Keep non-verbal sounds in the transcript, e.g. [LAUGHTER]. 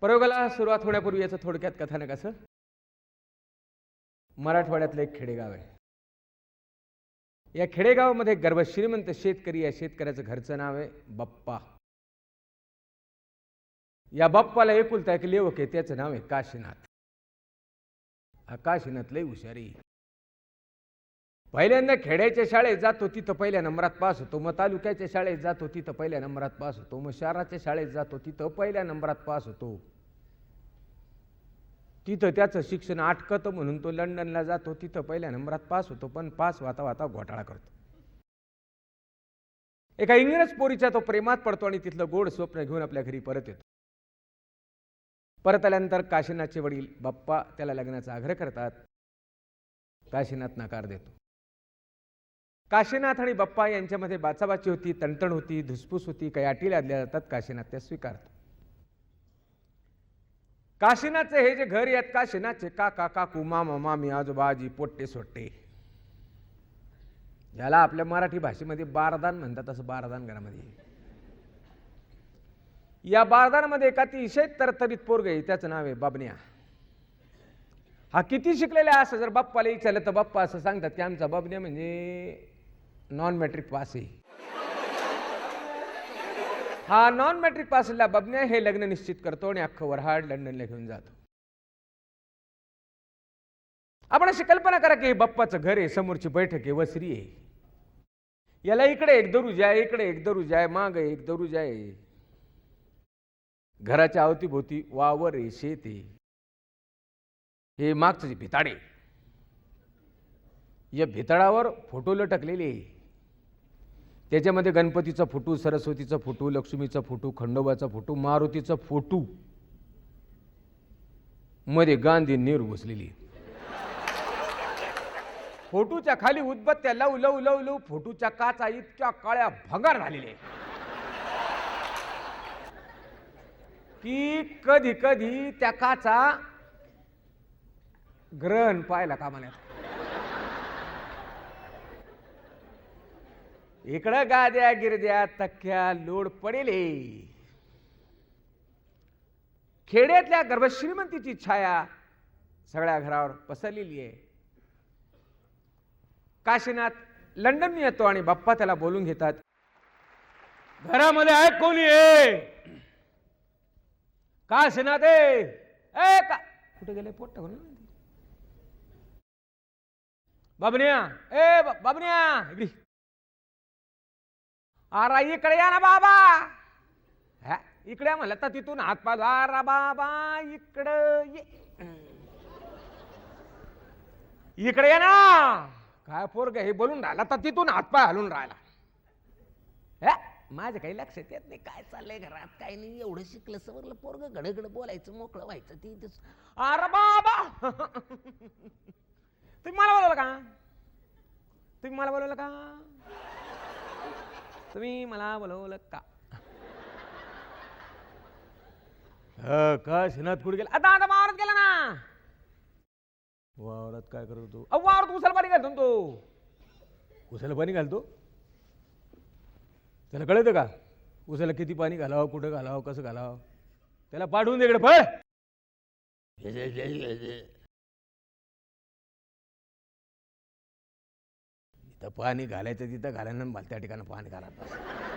प्रयोगाला सुरुवात होण्यापूर्वी याचं थोडक्यात कथानक असं? मराठवाड्यातलं एक खेडेगाव आहे. या खेडेगावामध्ये गर्भ श्रीमंत शेतकरी या शेतकऱ्याचं घरचं नाव आहे बाप्पा. या बाप्पाला एकुलता एक लेवक आहे त्याचं नाव आहे काशीनाथ. हा काशीनाथ लय हुशारी. पहिल्यांदा खेड्याच्या शाळेत जातो तिथं पहिल्या नंबरात पास होतो. मग तालुक्याच्या शाळेत जातो तिथं पहिल्या नंबरात पास होतो. मग शहराच्या शाळेत जातो तिथं पहिल्या नंबरात पास होतो. तिथं त्याचं शिक्षण आटकतं म्हणून तो लंडनला जातो. तिथं पहिल्या नंबरात पास होतो पण पास वाता वाता घोटाळा करतो. एका इंग्रज पोरीच्या तो प्रेमात पडतो आणि तिथलं गोड स्वप्न घेऊन आपल्या घरी परत येतो. परत आल्यानंतर काशीनाथचे वडील बाप्पा त्याला लग्नाचा आग्रह करतात. काशीनाथ नकार देतो. काशीनाथ आणि बाप्पा यांच्यामध्ये बाचाबाची होती तणतण होती धुसफूस होती काही अटी लादल्या जातात काशीनाथ त्या स्वीकारतो. काशीनाथचे हे जे घर आहेत काशीनाथचे काका काकू मामा मामी आजोबा आजी पोट्टे सोट्टे. याला आपल्या मराठी भाषेमध्ये बारदान म्हणतात असं बारदान घरामध्ये. या बारदानामध्ये एका अतिशय तरतरीत पोरग आहे त्याचं नाव आहे बाबन्या हा किती शिकलेला आहे असं जर बाप्पाला विचारलं तर बाप्पा असं सांगतात की आमचा बाबन्या म्हणजे नॉन मॅट्रिक पास आहे. हा नॉन मॅट्रिक पास असलेला बबन्या हे लग्न निश्चित करतो आणि अख्खं वरहाड लंडनला घेऊन जातो. आपण अशी कल्पना करा की हे बाप्पाचं घर आहे समोरची बैठक आहे वसरी आहे. याला इकडे एक दरुज आहे इकडे एक दरुज आहे माग एक दरुज आहे. घराच्या अवतीभोवती वावर आहे शेत आहे. हे मागचं जे भिताडे या भिताडावर फोटो लटकलेले आहे. त्याच्यामध्ये गणपतीचा फोटो सरस्वतीचा फोटो लक्ष्मीचा फोटो खंडोबाचा फोटो मारुतीचा फोटो मध्ये गांधी नेहरू बसलेली फोटोच्या खाली उदबत्त्या लव लव लव लव फोटोच्या काचा इतक्या काळ्या भंगार झालेल्या आहेत. की कधी कधी त्या काचा ग्रहण पाहायला कामाला इकडं गाद्या गिरद्या तक्क्या लोड पडेले. खेड्यातल्या गर्भश्रीमंतीची छाया सगळ्या घरावर पसरलेली आहे. काशीनाथ लंडन येतो आणि बाप्पा त्याला बोलून घेतात घरामध्ये आहे कोणी आहे काशीनाथ ए का कुठे गेले? पोट टाकून बाबन्या ए बा- बाबन्या इकडे अरे इकडे या ना बाबा. हा, इकडे म्हणलं तर तिथून हात पाय अरे बाबा इकडं ये. इकडे ये ना. काय पोरग हे बोलून राहिला तर तिथून हातपाय हलून राहिला. हे, माझं काही लक्षात येत नाही. काय चाललंय घरात? काय नाही. एवढं शिकलं सवरलं पोरग. घडघड बोलायचं मोकळं व्हायचं ती तेच. अरे बाबा. तुम्ही मला बोलवलं का? तुम्ही मला बोलवलं का? तुम्ही मला बोलवलं का? ह, का श्रीनाथ कुठे गेला? आता आता वावरात गेला ना! वावरात काय करत होतो? अहो, वावरात उसाला पाणी घालतो ना तो. उसाला पाणी घालतो? त्याला कळतं का? उसाला किती पाणी घालावं कुठं घालावं कसं घालावं? त्याला पाठवून दे इकडे फळ [LAUGHS] इथं पाणी घालायचं तिथं घालायला मला त्या ठिकाणी पाणी घालायला